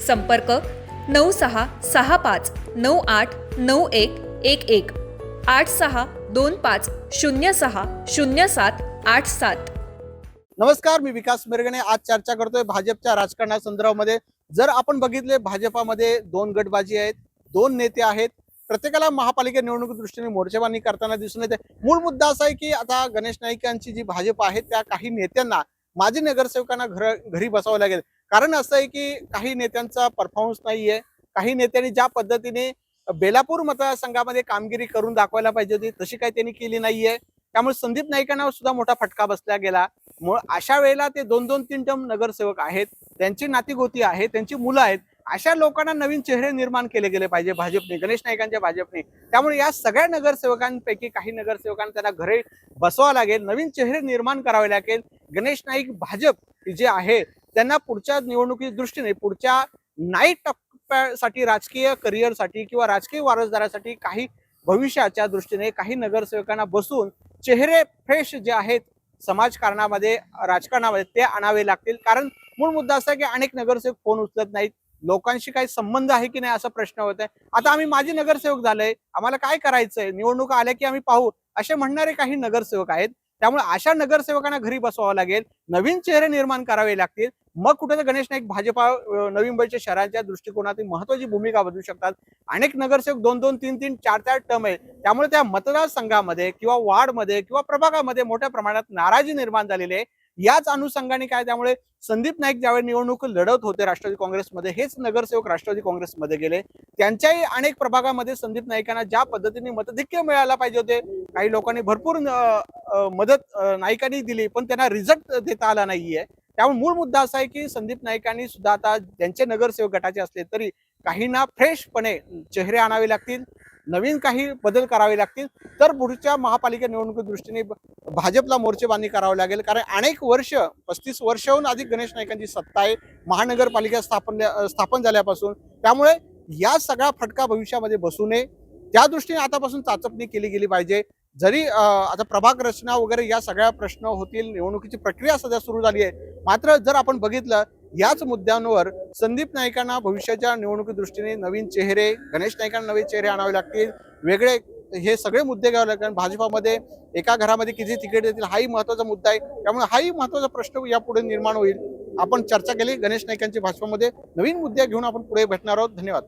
संपर्क नऊ सहा सहा पाच नऊ आठ नऊ एक एक एक. आठ सहा दोन पाच शून्य सहा शून्य सात आठ सात. नमस्कार मी विकास मिरगणे. आज चर्चा करतोय भाजपच्या राजकारणासंदर्भामध्ये जर आपण बघितले भाजपामध्ये दोन गटबाजी आहेत दोन नेते आहेत. प्रत्येकाला महापालिका निवडणुकी दृष्टीने मोर्चेबांनी करताना दिसून येते. मूळ मुद्दा असा आहे की आता गणेश नाईकांची जी भाजप आहे त्या काही नेत्यांना माजी नगरसेवकांना घर घरी बसावं लागेल. कारण असं आहे की काही नेत्यांचा परफॉर्मन्स नाही आहे काही नेत्यांनी ज्या पद्धतीने बेलापूर मतदारसंघामध्ये कामगिरी करून दाखवायला पाहिजे होती तशी काही त्यांनी केली नाहीये. त्यामुळे संदीप नाईकांना सुद्धा मोठा फटका बसला गेला. मुळ अशा वेळेला ते दोन दोन तीन टर्म नगरसेवक आहेत त्यांची नातीगोती आहे त्यांची मुलं आहेत अशा लोकांना नवीन चेहरे निर्माण केले गेले पाहिजे भाजपने गणेश नाईकांच्या भाजपने. त्यामुळे या सगळ्या नगरसेवकांपैकी काही नगरसेवकांना त्यांना घरे बसवावं लागेल नवीन चेहरे निर्माण करावे लागेल. गणेश नाईक भाजप जे आहे त्यांना पुढच्या निवडणुकी दृष्टीने पुढच्या नाईट टप्प्यासाठी राजकीय करिअरसाठी किंवा राजकीय वारसदारासाठी काही भविष्याच्या दृष्टीने काही नगरसेवकांना बसून चेहरे फ्रेश जे आहेत समाजकारणामध्ये राजकारणामध्ये ते आणावे लागतील. कारण मूळ मुद्दा असा की अनेक नगरसेवक फोन उचलत नाहीत. लोकांशी काही संबंध आहे की नाही असा प्रश्न होत आहे. आता आम्ही माजी नगरसेवक झालोय. आम्हाला काय करायचंय? निवडणुका आल्या की आम्ही पाहू. असे म्हणणारे काही नगरसेवक आहेत. त्यामुळे अशा नगरसेवकांना घरी बसवावं लागेल. नवीन चेहरे निर्माण करावे लागतील. मग कुठे गणेश नाईक भाजपा नवी मुंबईच्या शहराच्या दृष्टिकोनातून महत्वाची भूमिका बदलू शकतात. अनेक नगरसेवक दोन दोन तीन तीन चार चार टर्म आहे त्यामुळे त्या मतदारसंघामध्ये किंवा वार्डमध्ये किंवा प्रभागामध्ये मोठ्या प्रमाणात नाराजी निर्माण झालेली आहे. याच अनुषंगाने काय त्यामुळे संदीप नाईक ज्यावेळी निवडणूक लढत होते राष्ट्रवादी काँग्रेसमध्ये हेच नगरसेवक राष्ट्रवादी काँग्रेसमध्ये गेले. त्यांच्याही अनेक प्रभागामध्ये संदीप नाईकांना ज्या पद्धतीने मतधिक्य मिळायला पाहिजे होते काही लोकांनी भरपूर मदत नायकांनी नाईकांनी दिली पण त्यांना रिझल्ट देता आला नाहीये. त्यामुळे मूळ मुद्दा असा आहे की संदीप नाईकांनी सुद्धा आता ज्यांचे नगरसेवक गटाचे असले तरी काहींना फ्रेशपणे चेहरे आणावे लागतील नवीन काही बदल करावे लागतील. तर पुढच्या महापालिका निवडणुकी दृष्टीने भाजपला मोर्चेबांधणी करावी लागेल. कारण अनेक वर्ष पस्तीस वर्षाहून अधिक गणेश नाईकांची सत्ता आहे. महानगरपालिका स्थापन स्थापन झाल्यापासून. त्यामुळे या सगळा फटका भविष्यामध्ये बसू नये. त्या दृष्टीने आतापासून चाचपणी केली गेली पाहिजे. जरी आता प्रभाग रचना वगैरे या सगळ्या प्रश्न होतील निवडणुकीची प्रक्रिया सध्या सुरू झाली आहे. मात्र जर आपण बघितलं याच मुद्द्यांवर संदीप नाईकांना भविष्याच्या निवडणुकी दृष्टीने नवीन चेहरे गणेश नाईकांना नवीन चेहरे आणावे लागतील. वेगळे हे सगळे मुद्दे घ्यावे लागतील. भाजपामध्ये एका घरामध्ये किती तिकीट देतील हाही महत्त्वाचा मुद्दा आहे. त्यामुळे हाही महत्त्वाचा प्रश्न यापुढे निर्माण होईल. आपण चर्चा केली गणेश नाईकांची भाजपामध्ये. नवीन मुद्दे घेऊन आपण पुढे भेटणार आहोत. धन्यवाद.